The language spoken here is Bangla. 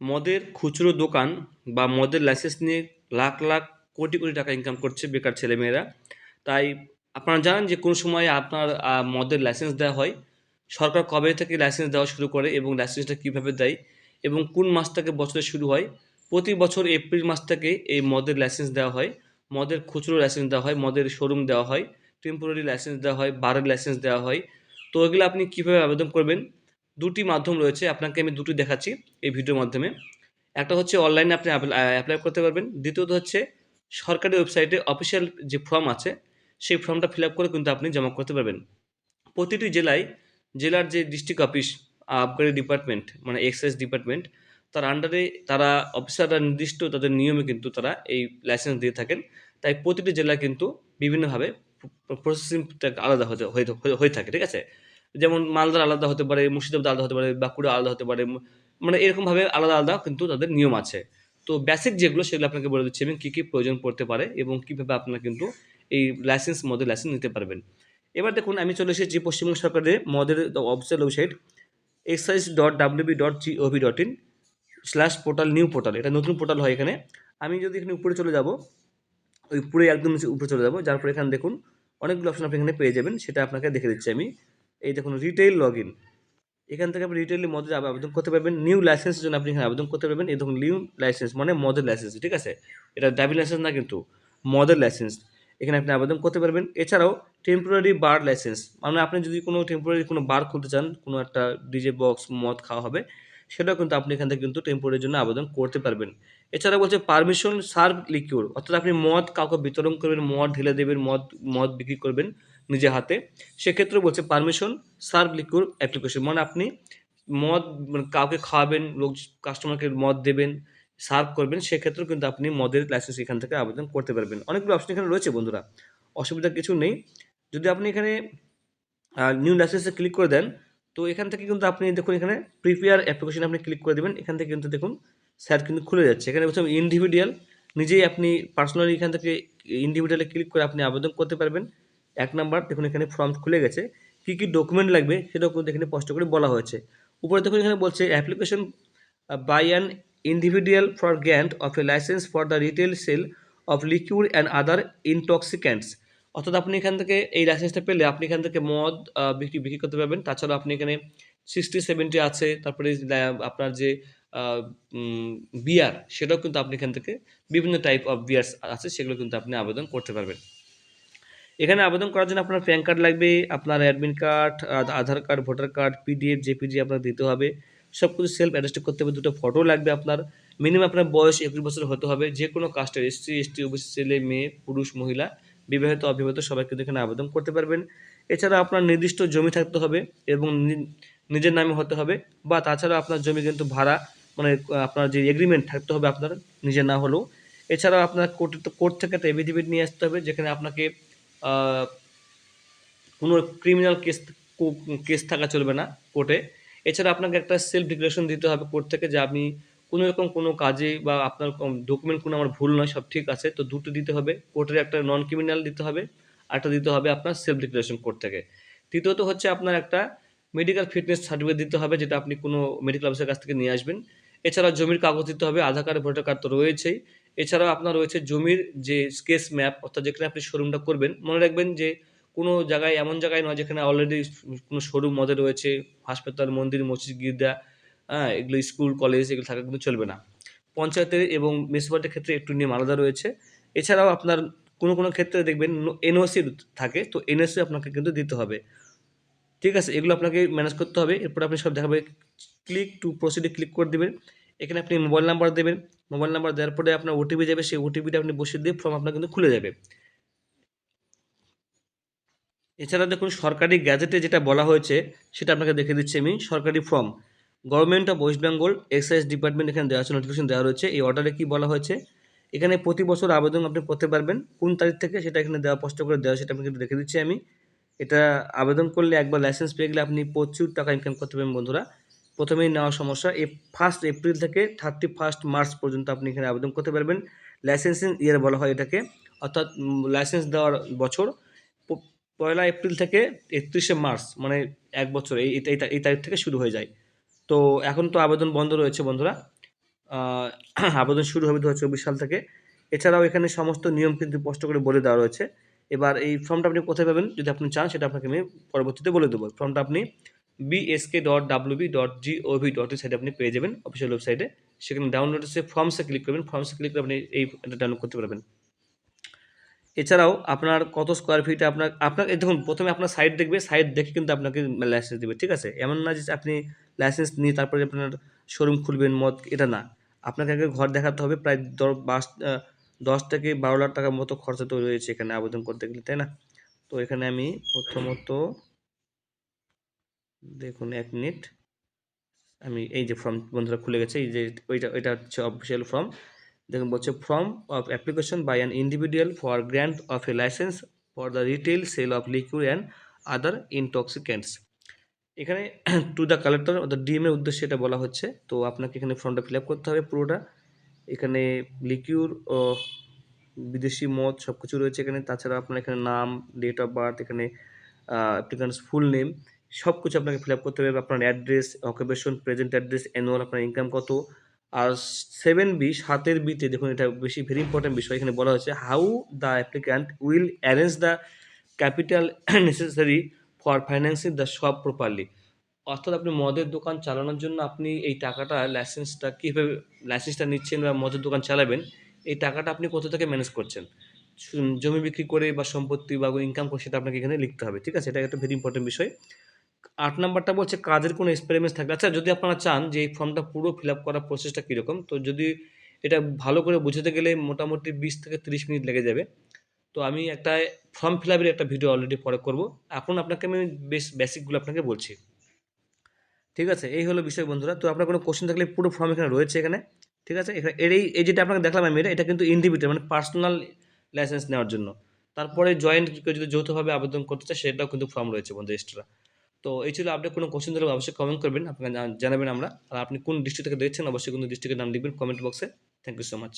মদের খুচরো দোকান বা মদের লাইসেন্স নিয়ে লাখ লাখ কোটি কোটি টাকা ইনকাম করছে বেকার ছেলেমেয়েরা। তাই আপনারা জানেন যে কোন সময় আপনার মদের লাইসেন্স দেওয়া হয়, সরকার কবে থেকে লাইসেন্স দেওয়া শুরু করে এবং লাইসেন্সটা কীভাবে দেয় এবং কোন মাস থেকে বছরে শুরু হয়, প্রতি বছর এপ্রিল মাস থেকে এই মদের লাইসেন্স দেওয়া হয়। মদের খুচরো লাইসেন্স দেওয়া হয়, মদের শোরুম দেওয়া হয় টেম্পোরারি লাইসেন্স দেওয়া হয়, বারের লাইসেন্স দেওয়া হয়। তো এগুলো আপনি কীভাবে আবেদন করবেন? দুটি মাধ্যম রয়েছে, আপনাকে আমি দুটি দেখাচ্ছি এই ভিডিওর মাধ্যমে। একটা হচ্ছে অনলাইনে আপনি অ্যাপ্লাই করতে পারবেন। দ্বিতীয়ত হচ্ছে সরকারি ওয়েবসাইটে অফিসিয়াল যে ফর্ম আছে, সেই ফর্মটা ফিল আপ করে কিন্তু আপনি জমা করতে পারবেন। প্রতিটি জেলায়, জেলার যে ডিস্ট্রিক্ট অফিস আবগারি ডিপার্টমেন্ট মানে এক্সাইজ ডিপার্টমেন্ট তার আন্ডারে তারা অফিসাররা নির্দিষ্ট তাদের নিয়মে কিন্তু তারা এই লাইসেন্স দিয়ে থাকেন। তাই প্রতিটি জেলায় কিন্তু বিভিন্নভাবে প্রসেসিংটা আলাদা হতে হয়ে থাকে, ঠিক আছে? যেমন মালদার আলাদা হতে পারে, মুর্শিদাবাদ আলাদা হতে পারে, বাঁকুড়া আলাদা হতে পারে মানে এরকমভাবে আলাদা আলাদা কিন্তু তাদের নিয়ম আছে। তো বেসিক যেগুলো সেগুলো আপনাকে বলে দিচ্ছি এবং কী কী প্রয়োজন পড়তে পারে এবং কীভাবে আপনারা কিন্তু এই লাইসেন্স মদের লাইসেন্স নিতে পারবেন। এবার দেখুন, আমি চলে এসেছি পশ্চিমবঙ্গ সরকারের মদের official website excise dot W B dot G O V dot in slash portal new portal এটা নতুন পোর্টাল হয় এখানে। আমি যদি এখানে উপরে চলে যাব, ওই উপরে একদম উপরে চলে যাব, যার পরে এখানে দেখুন, অনেকগুলো অপশন আপনি এখানে পেয়ে যাবেন, সেটা আপনাকে দেখে দিচ্ছি আমি। এই দেখুন রিটেইল লগ ইন এখান থেকে আপনি রিটেইলে মদের আবেদন করতে পারবেন। নিউ লাইসেন্সের জন্য আপনি এখানে আবেদন করতে পারবেন। এই দেখুন নিউ লাইসেন্স মানে মদের লাইসেন্স ঠিক আছে? এটা ড্রাইভিং লাইসেন্স না কিন্তু, মদের লাইসেন্স এখানে আপনি আবেদন করতে পারবেন। এছাড়াও টেম্পোরারি বার লাইসেন্স মানে আপনি যদি কোনো টেম্পোরারি কোনো বার খুলতে চান, কোনো একটা ডিজে বক্স মদ খাওয়া হবে, সেটাও কিন্তু আপনি এখান থেকে কিন্তু টেম্পোরারির জন্য আবেদন করতে পারবেন। এছাড়া বলছে পারমিশন সার্ভ লিকিউর অর্থাৎ আপনি মদ কাউকে বিতরণ করবেন, মদ ঢেলে দেবেন, মদ মদ বিক্রি করবেন নিজে হাতে। সেক্ষেত্রে বলছে পারমিশন সার্ভ লিকুর অ্যাপ্লিকেশন মানে আপনি মদ মানে কাউকে খাওয়াবেন, লোক কাস্টমারকে মদ দেবেন সার্ভ করবেন, সেক্ষেত্রেও কিন্তু আপনি মদের লাইসেন্স এখান থেকে আবেদন করতে পারবেন। অনেকগুলো অপশন এখানে রয়েছে বন্ধুরা। অসুবিধা কিছু নেই। যদি আপনি এখানে নিউ লাইসেন্সে ক্লিক করে দেন, তো এখান থেকে কিন্তু আপনি দেখুন এখানে প্রিপেয়ার অ্যাপ্লিকেশন আপনি ক্লিক করে দেবেন। এখান থেকে কিন্তু দেখুন স্যার কিন্তু খুলে যাচ্ছে। এখানে বলছে ইন্ডিভিজুয়াল নিজেই আপনি পার্সোনালি এখান থেকে ইন্ডিভিজুয়ালে ক্লিক করে আপনি আবেদন করতে পারবেন। এক নাম্বার দেখুন এখানে ফর্ম খুলে গেছে। কী কী ডকুমেন্ট লাগবে সেটাও কিন্তু এখানে স্পষ্ট করে বলা হয়েছে। উপরে দেখুন এখানে বলছে application by an individual for grant of a licence for the retail sale of liquid and other intoxicants অর্থাৎ আপনি এখান থেকে এই লাইসেন্সটা পেলে আপনি এখান থেকে মদ বিক্রি বিক্রি করতে পারবেন। তাছাড়া আপনি এখানে সিক্সটি সেভেন্টি আছে। তারপরে আপনার যে বিয়ার সেটাও কিন্তু আপনি এখান থেকে বিভিন্ন টাইপ অফ বিয়ার্স আছে, সেগুলো কিন্তু আপনি আবেদন করতে পারবেন। এখানে আবেদন করার জন্য আপনার প্যান কার্ড লাগবে, আপনার admit card Aadhaar card voter card PDF JPG আপনার দিতে হবে। সব কিছু সেলফ অ্যাড্রেস্ট করতে হবে, দুটো ফটো লাগবে আপনার। মিনিমাম আপনার বয়স একুশ বছর হতে হবে যে কোনো কাস্টের এসসি এসটি ওবিসি ছেলে, মেয়ে, পুরুষ, মহিলা, বিবাহিত, অবিবাহিত, সবাই কিন্তু এখানে আবেদন করতে পারবেন। এছাড়া আপনার নির্দিষ্ট জমি থাকতে হবে এবং নিজের নামে হতে হবে, বা তাছাড়া আপনার জমি কিন্তু ভাড়া মানে আপনার যে এগ্রিমেন্ট থাকতে হবে আপনার, নিজের না হলেও। এছাড়াও আপনার কোর্ট কোর্ট থেকে একটা এভিডেভিট নিয়ে আসতে হবে, যেখানে আপনাকে কোনো ক্রিমিনাল কেস কেস থাকা চলবে না কোর্টে এছাড়া আপনাকে একটা সেলফ ডিক্লারেশন দিতে হবে কোর্ট থেকে যে আপনি কোনো রকম কোনো কাজে বা আপনার ডকুমেন্ট কোনো আমার ভুল নয়, সব ঠিক আছে। তো দুটো দিতে হবে কোর্টের একটা নন ক্রিমিনাল দিতে হবে, আরেকটা দিতে হবে আপনার সেলফ ডিক্লারেশন কোর্ট থেকে। তৃতীয়ত হচ্ছে আপনার একটা মেডিকেল ফিটনেস সার্টিফিকেট দিতে হবে, যেটা আপনি কোনো মেডিকেল অফিসের কাছ থেকে নিয়ে আসবেন। এছাড়া জমির কাগজ দিতে হবে, আধার কার্ড, ভোটার কার্ড তো রয়েছেই। এছাড়াও আপনার রয়েছে জমির যে স্কেচ ম্যাপ, অর্থাৎ যেখানে আপনি শোরুমটা করবেন, মনে রাখবেন যে কোনো জায়গায়, এমন জায়গায় নয় যেখানে অলরেডি কোনো শোরুম মধ্যে রয়েছে, হাসপাতাল, মন্দির, মসজিদ, গির্জা হ্যাঁ এগুলো স্কুল, কলেজ, এগুলো থাকা কিন্তু চলবে না। পঞ্চায়েতের এবং মিউনিসিপ্যালিটির ক্ষেত্রে একটু নিয়ম আলাদা রয়েছে। এছাড়াও আপনার কোনো কোনো ক্ষেত্রে দেখবেন এনওসি থাকে, তো এনওসি আপনাকে কিন্তু দিতে হবে। ঠিক আছে, এগুলো আপনাকে ম্যানেজ করতে হবে, এরপর আপনি সব দেখাবে ক্লিক টু প্রসিডে ক্লিক করে দেবেন। এখানে আপনি মোবাইল নাম্বার দেবেন। মোবাইল নাম্বার দেওয়ার পরে আপনার ওটিপি যাবে, সেই ওটিপিটা আপনি বসিয়ে দিয়ে ফর্ম আপনার কিন্তু খুলে যাবে। এছাড়া দেখুন, সরকারি গ্যাজেটে যেটা বলা হয়েছে, সেটা আপনাকে দেখে দিচ্ছি আমি, সরকারি form government of West Bengal excise department এখানে দেওয়া আছে নোটিফিকেশন দেওয়া রয়েছে। এই অর্ডারে কি বলা হয়েছে? এখানে প্রতি বছর আবেদন আপনি করতে পারবেন। কোন তারিখ থেকে সেটা এখানে দেওয়া, স্পষ্ট করে দেওয়া, সেটা আপনাকে দেখে দিচ্ছি আমি। এটা আবেদন করলে একবার লাইসেন্স পেয়ে গেলে আপনি প্রচুর টাকা ইনকাম করতে পারবেন বন্ধুরা। প্রথমেই নেওয়া সমস্যা, এই ফার্স্ট এপ্রিল থেকে থার্টি ফার্স্ট মার্চ পর্যন্ত আপনি এখানে আবেদন করতে পারবেন। লাইসেন্সিং ইয়ার বলা হয় এটাকে, অর্থাৎ লাইসেন্স দেওয়ার বছর। পয়লা এপ্রিল থেকে একত্রিশে মার্চ মানে এক বছর, এই, এই- তারিখ থেকে শুরু হয়ে যায়। তো এখন তো আবেদন বন্ধ রয়েছে বন্ধুরা। আবেদন শুরু হবে দু হাজার চব্বিশ সাল থেকে। এছাড়াও এখানে সমস্ত নিয়ম কিন্তু স্পষ্ট করে বলে দেওয়া রয়েছে। এবার এই ফর্মটা আপনি কোথায় পাবেন? যদি আপনি চান, সেটা আপনাকে আমি পরবর্তীতে বলে দেবো। ফর্মটা আপনি B S K dot W B dot G O V dot সাইটে আপনি পেয়ে যাবেন অফিসিয়াল ওয়েবসাইটে সেখানে ডাউনলোড এসে ফর্মসে ক্লিক করবেন। ফর্মসে ক্লিক করে আপনি এই ডাউনলোড করতে পারবেন। এছাড়াও আপনার কত স্কোয়ার ফিটে আপনার আপনার দেখুন, প্রথমে আপনার সাইট দেখবে সাইট দেখে কিন্তু আপনাকে লাইসেন্স দেবে, ঠিক আছে? এমন না যে আপনি লাইসেন্স নিয়ে তারপরে আপনার শোরুম খুলবেন, মদ, এটা না। আপনাকে আগে ঘর দেখাতে হবে, প্রায় দশ, বাস দশ থেকে বারো লাখ টাকার মতো খরচা তো রয়েছে এখানে আবেদন করতে গেলে, তাই না? তো এখানে আমি প্রথমত দেখুন, এক মিনিট। আমি এই যে ফর্ম বন্ধুরা খুলে গেছে, এই যে ওইটা ওইটা হচ্ছে অফিসিয়াল ফর্ম দেখুন, বলছে form of application by an individual for grant of a licence for the retail sale of liquid and other intoxicants এখানে টু দ্য কালেক্টর অর্থাৎ ডিএম এর উদ্দেশ্যে এটা বলা হচ্ছে। তো আপনাকে এখানে ফর্মটা ফিল আপ করতে হবে পুরোটা। এখানে লিকিউর ও বিদেশি মদ সব কিছু রয়েছে এখানে। তাছাড়া আপনার এখানে নাম ডেট অফ বার্থ এখানে অ্যাপ্লিকান্টস ফুল নেম সব কিছু আপনাকে ফিল আপ করতে হবে। আপনার address occupation present address annual আপনার ইনকাম কত। আর সেভেন বি সাতের বিতে দেখুন, এটা বেশি ভেরি ইম্পর্টেন্ট বিষয়। এখানে বলা হয়েছে how the applicant will arrange the capital necessary for financing the shop properly অর্থাৎ আপনি মদের দোকান চালানোর জন্য আপনি এই টাকাটা লাইসেন্সটা কীভাবে লাইসেন্সটা নিচ্ছেন বা মদের দোকান চালাবেন, এই টাকাটা আপনি কোথা থেকে ম্যানেজ করছেন? জমি বিক্রি করে বা সম্পত্তি বা ইনকাম করে সেটা আপনাকে এখানে লিখতে হবে, ঠিক আছে? এটা একটা ভেরি ইম্পর্টেন্ট বিষয়। আট নাম্বারটা বলছে, কাজের কোনো এক্সপেরিমেন্টস থাকলে। আচ্ছা যদি আপনারা চান যে এই ফর্মটা পুরো ফিল আপ করার প্রসেসটা কীরকম, তো যদি এটা ভালো করে বুঝতে গেলে মোটামুটি বিশ থেকে তিরিশ মিনিট লেগে যাবে। তো আমি একটা ফর্ম ফিল আপের একটা ভিডিও অলরেডি পরে করব। এখন আপনাকে আমি বেশ বেসিকগুলো আপনাকে বলছি। ঠিক আছে? এই হলো বিষয় বন্ধুরা। তো আপনার কোনো কোশ্চেন থাকলে পুরো ফর্ম এখানে রয়েছে এখানে। ঠিক আছে? এখানে এর এই যেটা আপনাকে দেখলাম আমি, এটা এটা কিন্তু ইন্ডিভিজুয়াল মানে পার্সোনাল লাইসেন্স নেওয়ার জন্য। তারপরে জয়েন্ট কেউ যদি যৌথভাবে আবেদন করতে চায়, সেটাও কিন্তু ফর্ম রয়েছে বন্ধু এক্সট্রা তো এই ছিল আপনি কোনো কোশ্চেন ধরে অবশ্যই কমেন্ট করবেন, আপনাকে জানাবেন আমরা। আর আপনি কোন ডিস্ট্রিক্ট থেকে দেখছেন, অবশ্যই কিন্তু ডিস্ট্রিক্টের নাম লিখবেন কমেন্ট বক্সে থ্যাংক ইউ সো মাচ